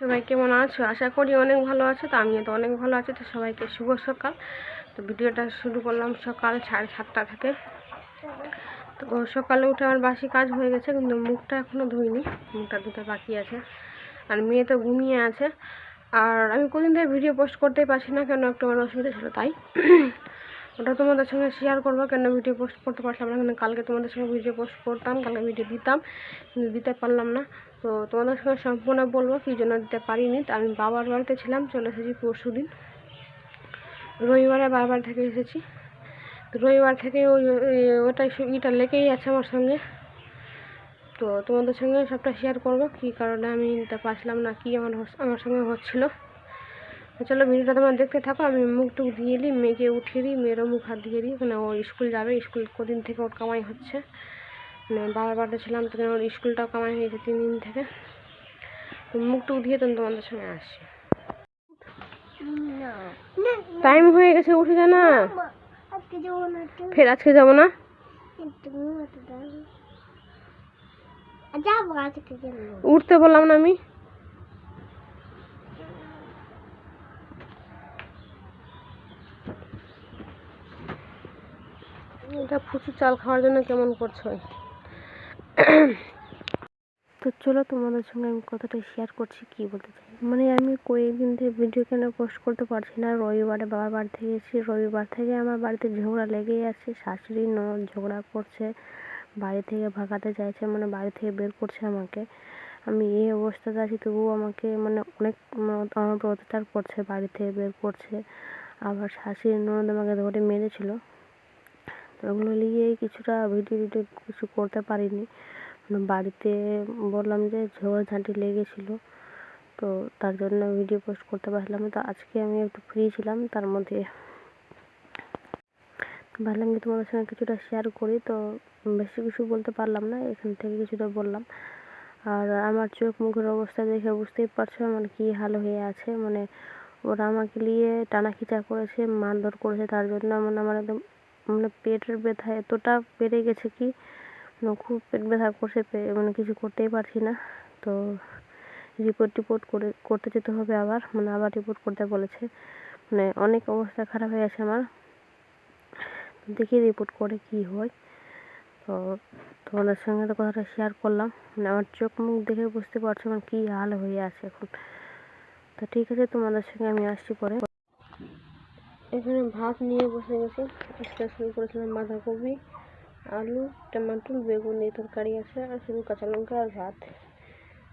সবাই কেমন আছো? আশা করি অনেক ভালো আছো, তো আমিও তো অনেক ভালো আছি। তো সবাইকে শুভ সকাল। তো ভিডিওটা শুরু করলাম সকাল সাড়ে সাতটা থেকে। তো সকালে উঠে আমার বাসি কাজ হয়ে গেছে, কিন্তু মুখটা এখনও ধুইনি। মুখটা ধুতে বাকি আছে। আর মেয়ে তো ঘুমিয়ে আছে। আর আমি কোদিন থেকে ভিডিও পোস্ট করতেই পারছি না, কেন একটু আমার অসুবিধা ছিল তাই। ওটা তোমাদের সঙ্গে শেয়ার করব, কেন ভিডিও পোস্ট করতে পারছিলাম না। কালকে তোমাদের সঙ্গে ভিডিও পোস্ট করতাম, কালকে ভিডিও দিতাম, কিন্তু দিতে পারলাম না। তো তোমাদের সঙ্গে সম্পূর্ণ বলব, কী জন্য দিতে পারিনি, তো আমি বাবার বাড়িতে ছিলাম, চলে এসেছি পরশু দিন রবিবারে বাবার থেকে এসেছি। রবিবার থেকে ওই ওটাই ইটা লেগেই আছে আমার সঙ্গে। তো তোমাদের সঙ্গে সবটা শেয়ার করব, কী কারণে আমি নিতে পারছিলাম না, কী আমার আমার সঙ্গে হচ্ছিল। চলো ভিডিওটা তোমরা দেখতে থাকো, আমি মুখ টুক দিয়ে দিই মেয়েকে উঠিয়ে দিই, মেয়েরও মুখ হাত দিয়ে দিই মানে ও স্কুল যাবে, স্কুল কদিন থেকে ওর কামাই হচ্ছে। বাবার বাড়িতে ছিলাম তখন ওর স্কুলটাও কামাই হয়েছে তিন দিন থেকে। তো মুখ টুক দিয়ে তখন তোমাদের সঙ্গে আসছি টাইম হয়ে গেছে উঠে যা না। তো ফের আজকে যাব না? উঠতে বললাম না আমি। এটা ফুচু চাল খাওয়ার জন্য কেমন করছ? তো চলো তোমাদের সঙ্গে আমি কথাটা শেয়ার করছি, কি বলতে চাই? মানে আমি কয়েকদিন থেকে ভিডিও কেন পোস্ট করতে পারছি না, রবিবারে বাবার বাড়ি থেকে এসেছি রবিবার থেকে আমার বাড়িতে ঝগড়া লেগেই আছে, শাশুড়ি ননদ ঝগড়া করছে, বাড়ি থেকে ভাগাতে চাইছে মানে বাড়ি থেকে বের করছে আমাকে। আমি এই অবস্থাতে আছি, তবুও আমাকে মানে অনেক আমার অত্যাচার করছে, বাড়ি থেকে বের করছে। আবার শাশুড়ি ননদ আমাকে ধরে মেরেছিল। ওগুলো নিয়েই কিছুটা ভিডিও টিডিও কিছু করতে পারিনি। মানে বাড়িতে বললাম যে ঝগড়াঝাঁটি লেগেছিলো, তো তার জন্য ভিডিও পোস্ট করতে পারলাম তো আজকে আমি একটু ফ্রি ছিলাম, তার মধ্যে ভাবলাম যে তোমাদের সঙ্গে কিছুটা শেয়ার করি, তো বেশি কিছু বলতে পারলাম না, এখান থেকে কিছুটা বললাম। আর আমার চোখ মুখের অবস্থা দেখে বুঝতেই পারছ আমার কী হাল হয়ে আছে। মানে ওরা আমাকে নিয়ে টানা খিচা করেছে, মারধর করেছে, তার জন্য মানে আমার একদম মানে পেটের ব্যথা এতটা বেড়ে গেছে কি মানে খুব পেট ব্যথা করছে মানে কিছু করতেই পারছি না। তো রিপোর্ট টিপোর্ট করে, করতে যেতে হবে আবার মানে আবার রিপোর্ট করতে বলেছে। মানে অনেক অবস্থা খারাপ হয়ে গেছে আমার। দেখি রিপোর্ট করে কি হয়। তো তোমাদের সঙ্গে তো কথাটা শেয়ার করলাম। মানে আমার চোখ মুখ দেখে বুঝতে পারছ আমার কী হাল হয়ে আছে এখন। তো ঠিক আছে, তোমাদের সঙ্গে আমি আসছি পরে। এখানে ভাত নিয়ে বসে গেছি। আজকে শুরু করেছিলাম বাঁধাকপি, আলু, টমেটো, বেগুন এই তরকারি আছে, আর শুধু কাঁচা লঙ্কা আর ভাত।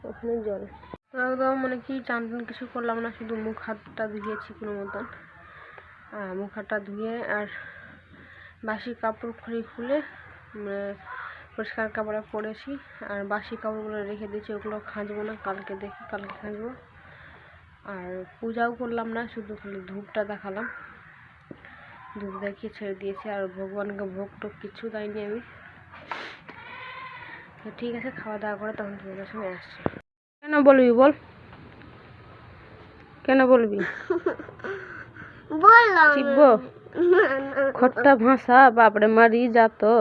ওখানে জল। একদম মানে কি? চান টান কিছু করলাম না, শুধু মুখ হাতটা ধুয়েছি কোনো মতন। মুখ হাতটা ধুয়ে আর বাসি কাপড় খুলে খুলে মানে পরিষ্কার কাপড়ে পরেছি। আর বাসি কাপড়গুলো রেখে দিয়েছি, ওগুলো খাঁজবো না, কালকে দেখি, কালকে খাঁজবো। আর পূজাও করলাম না, শুধু খালি ধূপটা দেখালাম। ধূপ দেখিয়ে ছেড়ে দিয়েছি আর ভগবানকে ভোগ টোক কিছু দেয়নি আমি। তো ঠিক আছে খাওয়া দাওয়া করে তখন তোমাদের সঙ্গে আসছি। কেন বলবি বল? কেন বলবি? খট্টা ভাষা বাপরে মারি যা তো।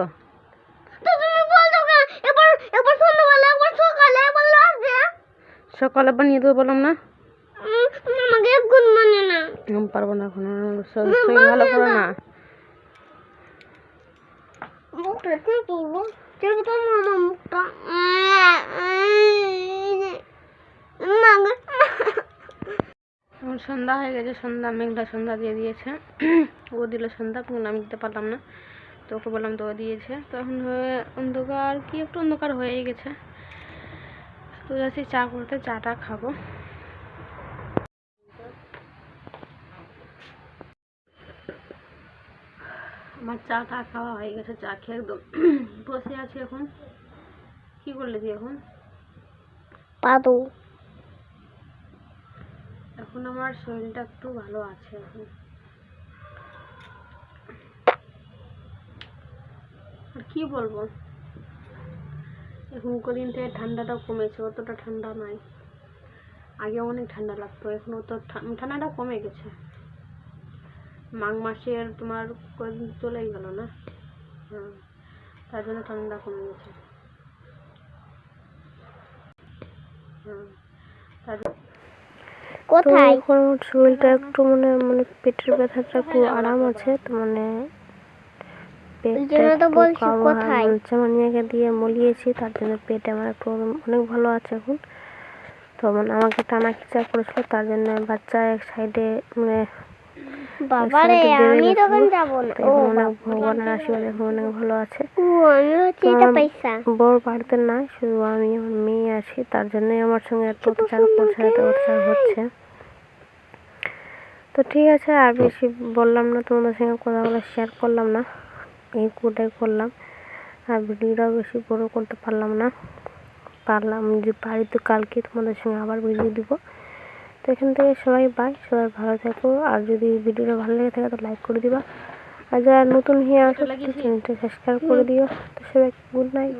তো তুমি বলছো কেন? এবার এবার সন্ধ্যাবেলা একবার সকালে বানিয়ে দেবো বললাম না? উম, আমাকে গুণ মানে না। আমি পারব না এখন শরীর ভালো করে না। সন্ধ্যা হয়ে গেছে সন্ধ্যা মেঘলা সন্ধ্যা দিয়ে দিয়েছে। ও দিল সন্ধ্যা কিন্তু আমি দিতে পারলাম না। তো ওকে বললাম তো ও দিয়েছে। তো এখন হয়ে অন্ধকার কি একটু অন্ধকার হয়েই গেছে। তো যাচ্ছি চা করতে চাটা খাব। আমার চা টা খাওয়া হয়ে গেছে চা খেয়ে একদম বসে আছি এখন। কি করলে তুই এখন? পাদু। এখন আমার শরীরটা একটু ভালো আছে এখন। আর কি বলব? এখন কদিন থেকে ঠান্ডাটা কমেছে অতটা ঠান্ডা নাই। আগে অনেক ঠান্ডা লাগতো এখন অত ঠান্ডাটা কমে গেছে। মাঘ মাসের তোমার কদিন চলেই গেল না? হ্যাঁ তার জন্য ঠান্ডা কমে গেছে। হ্যাঁ কোথায়? এখন শরীরটা একটু মানে মানে পেটের ব্যথাটা একটু আরাম আছে তো মানে পেটটা কোথায়? দিয়ে মলিয়েছি তার জন্য পেটে আমার একটু অনেক ভালো আছে এখন। তো মানে আমাকে টানা খিচা করেছিল তার জন্য বাচ্চা এক সাইডে মানে বাবারে আমি। তখন যাব না। ও। ভগবানের আশীর্বাদ অনেক ভালো আছে। ও আমি হচ্ছে এটা পয়সা। বড় বাড়িতে নাই শুধু আমি আমার মেয়ে আছি তার জন্যই আমার সঙ্গে একটু অত্যাচার করছে এত অত্যাচার হচ্ছে। তো ঠিক আছে আর বেশি বললাম না তোমাদের সঙ্গে কথাগুলো শেয়ার করলাম না। এই কোটাই করলাম। আর ভিডিওটাও বেশি বড় করতে পারলাম না। পারলাম যে পারি তো কালকে তোমাদের সঙ্গে আবার ভিডিও দিব। তো এখান থেকে সবাই বাই সবাই ভালো থাকো। আর যদি ভিডিওটা ভালো লেগে থাকে তো লাইক করে দিবা। আর যারা নতুন হয়ে আসো চ্যানেলটা সাবস্ক্রাইব করে দিও। তো সবাই গুড নাইট